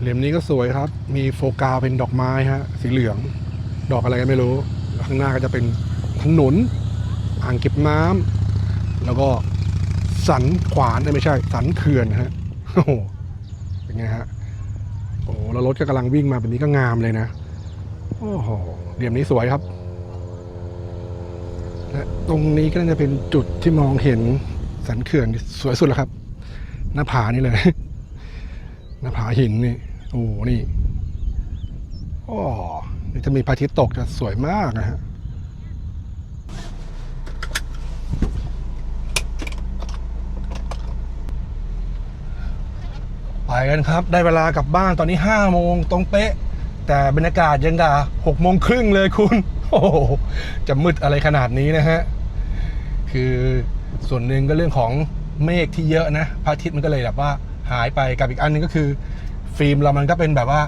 เหลี่ยมนี้ก็สวยครับ มีโฟกาเป็นดอกไม้ฮะ สีเหลือง ดอกอะไรกันไม่รู้ ข้างหน้าก็จะเป็นถนน อ่างเก็บน้ำแล้วก็สันขวานไม่ใช่ สันเขื่อนฮะ โอ้โห เป็นไงฮะ โอ้แล้วรถก็กำลังวิ่งมาแบบนี้ก็งามเลยนะ โอ้โห เหลี่ยมนี้สวยครับ และตรงนี้ก็น่าจะเป็นจุดที่มองเห็นสันเขื่อนสวยสุดแล้วครับ หน้าผานี่เลยหน้าผาหินนี่ โอ้นี่โอ้นี่จะมีพระอาทิตย์ตกจะสวยมากนะฮะไปกันครับ ได้เวลากลับบ้านตอนนี้ห้าโมงตรงเป๊ะ แต่บรรยากาศยังกะหกโมงครึ่งเลยคุณ โอ้จะมืดอะไรขนาดนี้นะฮะ คือส่วนหนึ่งก็เรื่องของเมฆที่เยอะนะพระอาทิตย์มันก็เลยแบบว่าหายไปกับอีกอันหนึงก็คือ ฟิล์มเรามันก็เป็นแบบว่า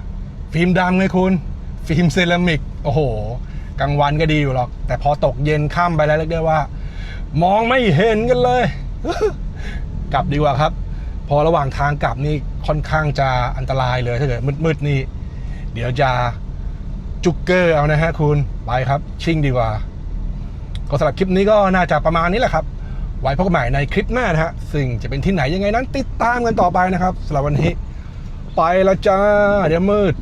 ฟิล์มดำไงคุณ ฟิล์มเซรามิกโอ้โหกลางวันก็ดีอยู่หรอก แต่พอตกเย็นค่ำไปแล้วเรียกได้ว่า มองไม่เห็นกันเลย กลับดีกว่าครับ พอระหว่างทางกลับนี่ค่อนข้างจะอันตรายเลยถ้าเกิดมืดๆนี่ เดี๋ยวจะจุกเกอร์เอานะฮะคุณไปครับ ชิ่งดีกว่า ก็สำหรับคลิปนี้ก็น่าจะประมาณนี้แหละครับ ไว้พบกันใหม่ในคลิปหน้านะฮะซึ่งจะเป็นที่ไหนยังไงนั้น ติดตามกันต่อไปนะครับสำหรับวันนี้ ไปแล้วจ้า เดี๋ยวมืด